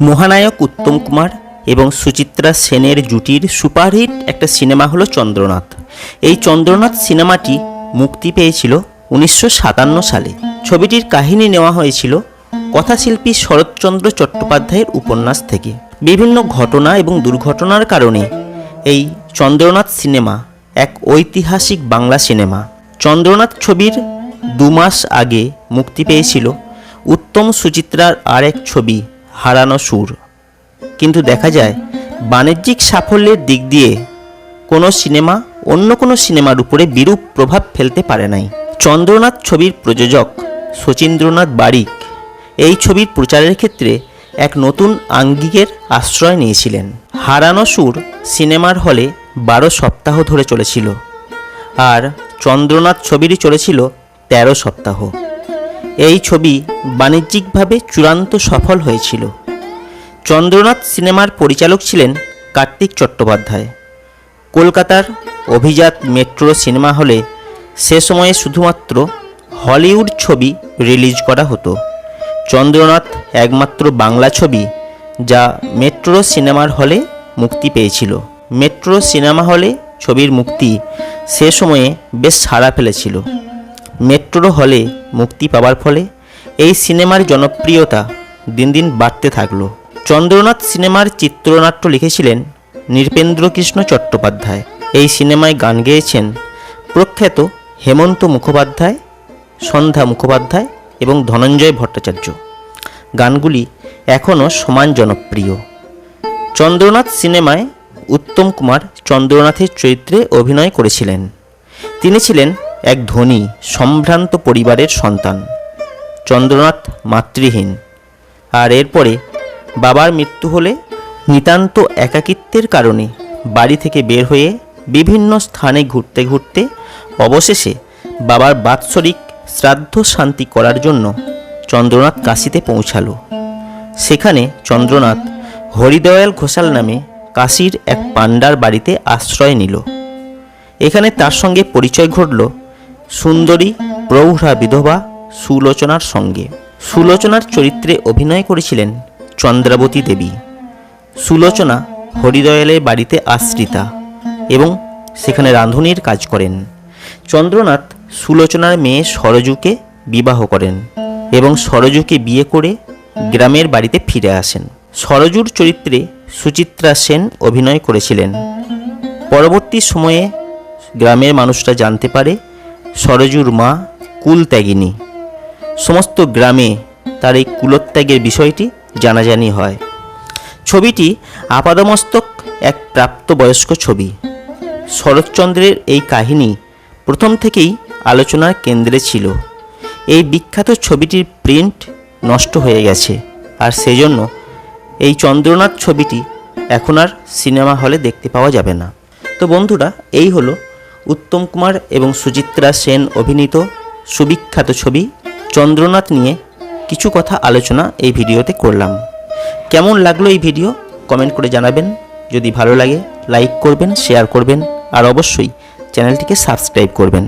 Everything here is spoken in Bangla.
মহানায়ক উত্তম কুমার এবং সুচিত্রা সেনের জুটির সুপারহিট একটা সিনেমা হলো চন্দ্রনাথ। এই চন্দ্রনাথ সিনেমাটি মুক্তি পেয়েছিল উনিশশো সাতান্ন সালে। ছবিটির কাহিনী নেওয়া হয়েছিল কথাশিল্পী শরৎচন্দ্র চট্টোপাধ্যায়ের উপন্যাস থেকে। বিভিন্ন ঘটনা এবং দুর্ঘটনার কারণে এই চন্দ্রনাথ সিনেমা এক ঐতিহাসিক বাংলা সিনেমা। চন্দ্রনাথ ছবির দু মাস আগে মুক্তি পেয়েছিল। উত্তম সুচিত্রার আর এক ছবি হারানো সুর। কিন্তু দেখা যায়, বাণিজ্যিক সাফল্যের দিক দিয়ে কোনো সিনেমা অন্য কোনো সিনেমার উপরে বিরূপ প্রভাব ফেলতে পারে নাই। চন্দ্রনাথ ছবির প্রযোজক শচীন্দ্রনাথ বারিক এই ছবির প্রচারের ক্ষেত্রে এক নতুন আঙ্গিকের আশ্রয় নিয়েছিলেন। হারানো সুর সিনেমার হলে বারো সপ্তাহ ধরে চলেছিল, আর চন্দ্রনাথ ছবিরই চলেছিল তেরো সপ্তাহ। এই ছবি বাণিজ্যিকভাবে চূড়ান্ত সফল হয়েছিল। চন্দ্রনাথ সিনেমার পরিচালক ছিলেন কার্তিক চট্টোপাধ্যায়। কলকাতার অভিজাত মেট্রো সিনেমা হলে সে সময়ে শুধুমাত্র হলিউড ছবি রিলিজ করা হতো। চন্দ্রনাথ একমাত্র বাংলা ছবি যা মেট্রো সিনেমার হলে মুক্তি পেয়েছিল। মেট্রো সিনেমা হলে ছবির মুক্তি সে সময়ে বেশ সাড়া ফেলেছিল। মেট্রো হলে মুক্তি পাওয়ার ফলে এই সিনেমার জনপ্রিয়তা দিন দিন বাড়তে থাকল। চন্দ্রনাথ সিনেমার চিত্রনাট্য লিখেছিলেন নৃপেন্দ্রকৃষ্ণ চট্টোপাধ্যায়। এই সিনেমায় গান গেয়েছেন প্রখ্যাত হেমন্ত মুখোপাধ্যায়, সন্ধ্যা মুখোপাধ্যায় এবং ধনঞ্জয় ভট্টাচার্য। গানগুলি এখনও সমান জনপ্রিয়। চন্দ্রনাথ সিনেমায় উত্তম কুমার চন্দ্রনাথের চরিত্রে অভিনয় করেছিলেন। তিনি ছিলেন এক ধনী, সম্ভ্রান্ত পরিবারের সন্তান। চন্দ্রনাথ মাতৃহীন। আর এরপরে বাবার মৃত্যু হলে নিতান্ত একাকিত্বের কারণে বাড়ি থেকে বের হয়ে বিভিন্ন স্থানে ঘুরতে ঘুরতে অবশেষে বাবার বাৎসরিক শ্রাদ্ধ শান্তি করার জন্য চন্দ্রনাথ কাশিতে পৌঁছালো। সেখানে চন্দ্রনাথ হরিদয়াল ঘোষাল নামে কাশীর এক পাণ্ডার বাড়িতে আশ্রয় নিল। এখানে তার সঙ্গে পরিচয় ঘটল সুন্দরী, প্রৌঢ়া বিধবা সুলোচনার সঙ্গে। সুলোচনার চরিত্রে অভিনয় করেছিলেন চন্দ্রাবতী দেবী। সুলোচনা হরিদয়ালের বাড়িতে আশ্রিতা এবং সেখানে রাঁধুনির কাজ করেন। চন্দ্রনাথ সুলোচনার মেয়ে সরজুকে বিবাহ করেন এবং সরজুকে বিয়ে করে গ্রামের বাড়িতে ফিরে আসেন। সরজুর চরিত্রে সুচিত্রা সেন অভিনয় করেছিলেন। পরবর্তী সময়ে গ্রামের মানুষরা জানতে পারে সরজুর মা কুলত্যাগিনী। সমস্ত গ্রামে তার এই কুলত্যাগের বিষয়টি জানাজানি হয়। ছবিটি আপাদমস্তক এক প্রাপ্তবয়স্ক ছবি। শরৎচন্দ্রের এই কাহিনী প্রথম থেকেই আলোচনার কেন্দ্রে ছিল। এই বিখ্যাত ছবিটির প্রিন্ট নষ্ট হয়ে গেছে। আর সেজন্য এই চন্দ্রনাথ ছবিটি এখন আর সিনেমা হলে দেখতে পাওয়া যাবে না। তো বন্ধুরা, এই হলো উত্তম কুমার এবং সুচিত্রা সেন অভিনীত সুবিখ্যাত ছবি চন্দ্রনাথ নিয়ে কিছু কথা আলোচনা এই ভিডিওতে করলাম। কেমন লাগল এই ভিডিও? কমেন্ট করে জানাবেন। যদি ভালো লাগে, লাইক করবেন, শেয়ার করবেন, আর অবশ্যই চ্যানেলটিকে সাবস্ক্রাইব করবেন।